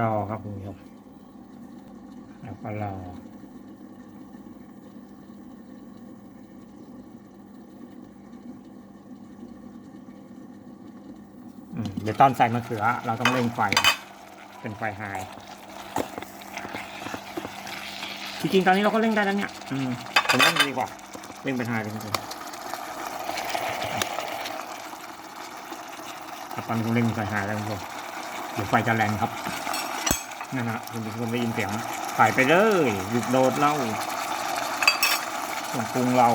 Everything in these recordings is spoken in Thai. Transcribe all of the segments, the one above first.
รอครับคุณผู้ชมแล้วก็รอเดี๋ยวตอนใส่มะเขือ เราต้องเร่งไฟ เป็นไฟไฮจริงๆตอนนี้เราก็เร่งได้แล้วเนี่ย อืมผมเร่งดีกว่า เร่งเป็นไฮเลยครับผมครับตอนนี้เร่งไฟไฮแล้วคุณผู้ชมเดี๋ยวไฟจะแรงครับ นั่นนะคุณผู้ชมได้ยินเสียงไหมใส่ไปเลยหยุดโดดเล่าเครื่องปรุงเรา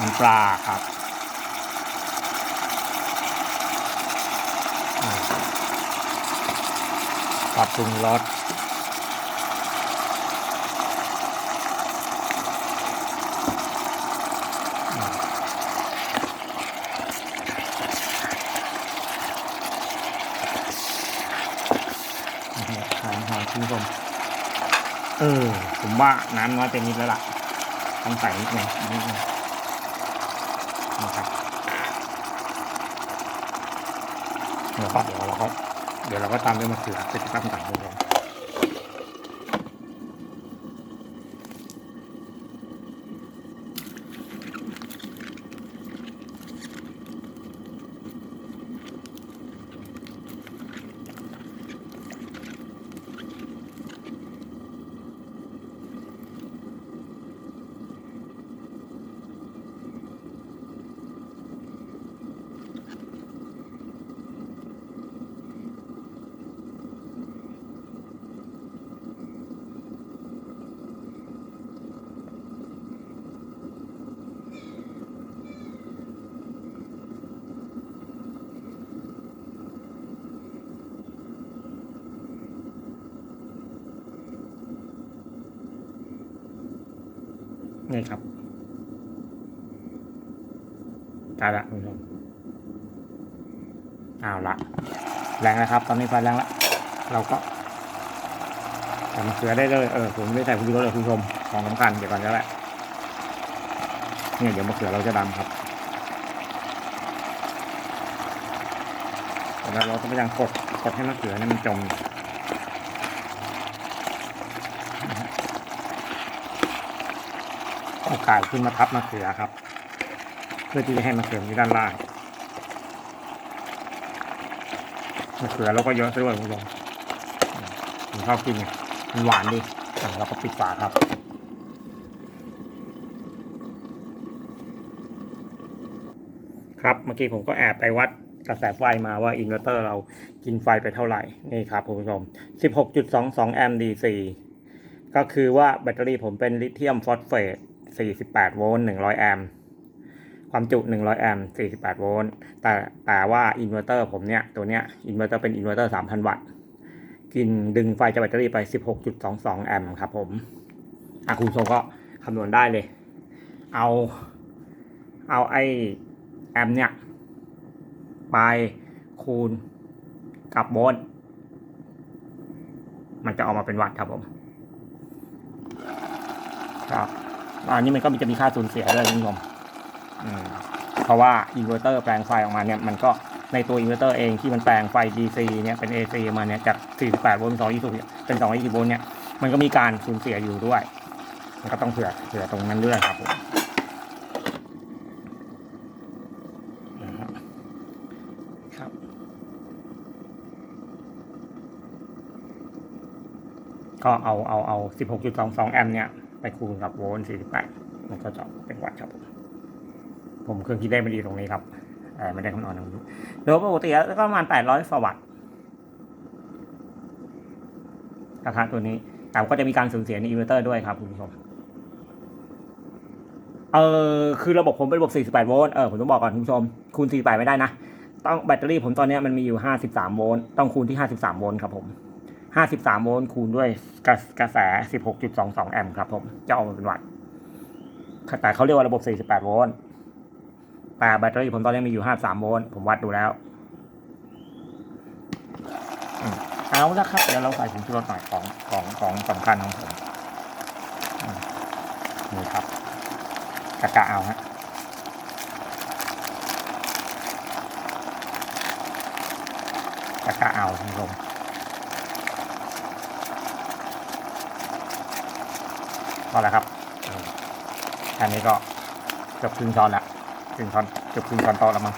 น้ำปลาครับปรับปรุงรสอ่านะครับหอมหอม คุณผู้ชมเออ ผมว่าน้ำน้อยไปนิดแล้วล่ะต้องใส่นิดหนึงนิดหนึงนะครับเดี๋ยวก็เดี๋ยวเราก็เดี๋ยวเราก็ตามด้วยมะเขือเป็นตั้งต่างกันเลย นี่ครับได้ละคุณผู้ชมเอาละแรงนะครับ ตอนนี้ไฟแรงละเราก็ใส่มะเขือได้เลยเออผมไม่ได้ใส่ผงชูรสเลยคุณผู้ชมของสำคัญเดี๋ยวก่อนแล้วแหละเนี่ยเดี๋ยวมะเขือเราจะดำครับแล้วเราก็พยายามกดกดให้มะเขือเนี่ยมันจม เอาไก่ขึ้นมาทับมะเขือครับ เพื่อที่จะให้มะเขืออยู่ด้านล่างมะเขือเราก็เยอะซะด้วยคุณผู้ชมผมชอบกินไงมันหวานดีอะเราก็ปิดฝาครับครับเมื่อกี้ผมก็แอบไปวัดกระแสไฟมาว่าอินเวอร์เตอร์เรากินไฟไปเท่าไหร่ นี่ครับคุณผู้ชม 16.22 แอมป์ DC ก็คือว่าแบตเตอรี่ผมเป็นลิเธียมฟอสเฟต 48 โวลต์ 100 แอมป์ ความจุ 100 แอมป์ 48 โวลต์ แต่แต่ว่าอินเวอร์เตอร์ผมเนี่ย ตัวเนี้ย อินเวอร์เตอร์เป็นอินเวอร์เตอร์ 3,000 วัตต์ กินดึงไฟจากแบตเตอรี่ไป 16.22 แอมป์ครับผม อะคุณผู้ชมก็คำนวณได้เลย เอา เอาไอแอมป์เนี่ย ไปคูณกับโวลต์ มันจะออกมาเป็นวัตต์ครับผม ครับ อันนี้มันก็จะมีค่าสูญเสียด้วยคุณผู้ชมเพราะว่าอินเวอร์เตอร์แปลงไฟออกมาเนี่ยมันก็ในตัวอินเวอร์เตอร์เองที่มันแปลงไฟ DC เนี่ยเป็น AC มาเนี่ยจาก 48 โวลต์220เนี่ยเป็น 220 โวลต์เนี่ย มันก็มีการสูญเสียอยู่ด้วย มันก็ต้องเผื่อเผื่อตรงนั้นด้วยครับผมนะครับครับ ก็เอาเอาเอา 16.22 แอมป์เนี่ย ไปคูณกับโวลต์48 มันก็จะเป็นวัตต์ครับ ผมผมเครื่องคิดได้ไม่ดีตรงนี้ครับแต่ไม่ได้คำนวณตรงนี้โดยปกติแล้วก็ประมาณ 800ฟวัตต์ระทะตัวนี้ แต่ก็จะมีการสูญเสียในอินเวอร์เตอร์ด้วยครับคุณผู้ชมเออคือระบบผมเป็นระบบ 48 โวลต์ เออ ผมต้องบอกก่อนคุณผู้ชม คูณ 48 ไม่ได้นะ ต้องแบตเตอรี่ผมตอนนี้มันมีอยู่ 53 โวลต์ ต้องคูณที่ 53 โวลต์ครับผม 53 โวลต์คูณด้วยกระกระแส 16.22 แอมป์ครับผม จะออกมาเป็นวัตต์แต่เขาเรียกว่าระบบ 48 โวลต์แต่แบตเตอรี่ผมตอนนี้มีอยู่ 53 โวลต์ผมวัดดูแล้ว เอาละครับ เดี๋ยวเราใส่ผงชูรสหน่อยของของของสำคัญของผมอืมนี่ครับกะกะเอาฮะกะกะเอาคุณผู้ชม พอแล้วครับออแค่นี้ก็เกือบครึ่งช้อนละครึ่งช้อนเกือบครึ่งช้อนโต๊ะแล้วมั้ง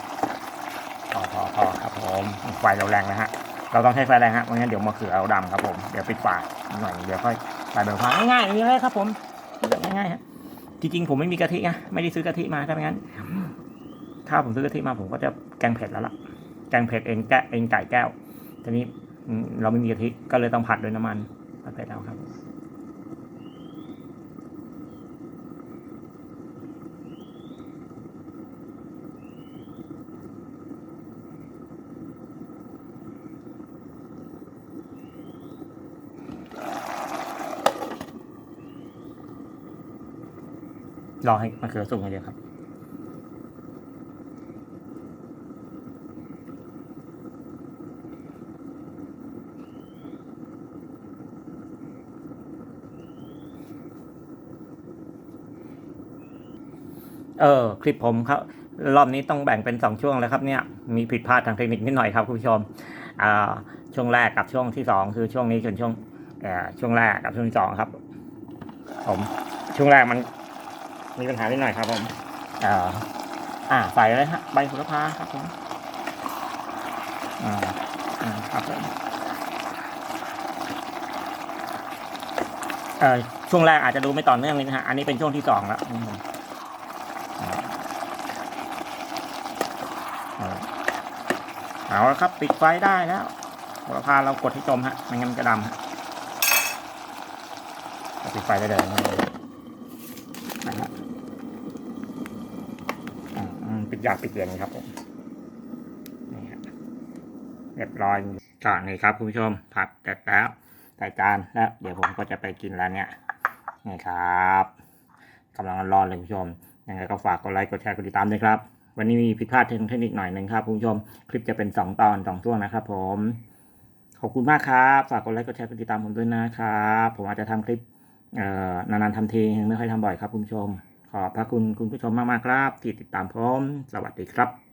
พอพอพอครับผมไฟเราแรงนะฮะ เราต้องใช้ไฟแรงฮะไม่งั้นเดี๋ยวมะเขือเราดำครับผม เดี๋ยวปิดฝาหน่อยเดี๋ยวค่อยใส่เบลฟ้าง่ายๆอย่างนี้เลยครับผมง่ายๆฮะจริงๆผมไม่มีกะทิไงไม่ได้ซื้อกะทิมาถ้าไม่งั้น ถ้าผมซื้อกะทิมาผมก็จะแกงเผ็ดแล้วล่ะ แกงเผ็ดเองแกเองไก่แก้วทีนี้เราไม่มีกะทิก็เลยต้องผัดด้วยน้ำมันผัดเผ็ดเอาครับ รอให้มะเขือสุกอย่างเดียวครับ เออ คลิปผมครับ รอบนี้ต้องแบ่งเป็นสองช่วงแล้วครับเนี่ย มีผิดพลาดทางเทคนิคนิดหน่อยครับคุณผู้ชมอ่าช่วงแรกกับช่วงที่สองคือช่วงนี้คือช่วงอ่ช่วงแรกกับช่วงที่สองครับ ผมช่วงแรกมัน มีปัญหานิดหน่อยครับผมอ่าอ่าใส่เลยฮะใบโหระพาครับผมอ่าอ่าครับผมเอ่อช่วงแรกอาจจะดูไม่ต่อเนื่องเลยนะฮะอันนี้เป็นช่วงที่สองแล้วอืมอ่าอ่าเอาละครับปิดไฟได้แล้วโหระพาเรากดให้จมฮะไม่งั้นมันจะดำฮะปิดไฟได้เลยนะครับ อ่าอืมปิด ยากปิดเย็นครับผมนี่ครับเรียบร้อยก่อนนี่ครับคุณผู้ชมผัดเสร็จแล้วใส่จานแล้วเดี๋ยวผมก็จะไปกินแล้วเนี่ยนี่ครับกำลังร้อนเลยคุณผู้ชมยังไงก็ฝากกดไลค์กดแชร์กดติดตามด้วยครับ วันนี้มีผิดพลาดเทคนิคหน่อยหนึ่งครับคุณผู้ชม คลิปจะเป็นสองตอนสองช่วงนะครับผมขอบคุณมากครับ ฝากกดไลค์กดแชร์กดติดตามผมด้วยนะครับ ผมอาจจะทำคลิปนานๆทำทีไม่ค่อยทำบ่อยครับคุณผู้ชม ขอบพระคุณคุณผู้ชมมาก ๆ ครับ ที่ติดตามพร้อม สวัสดีครับ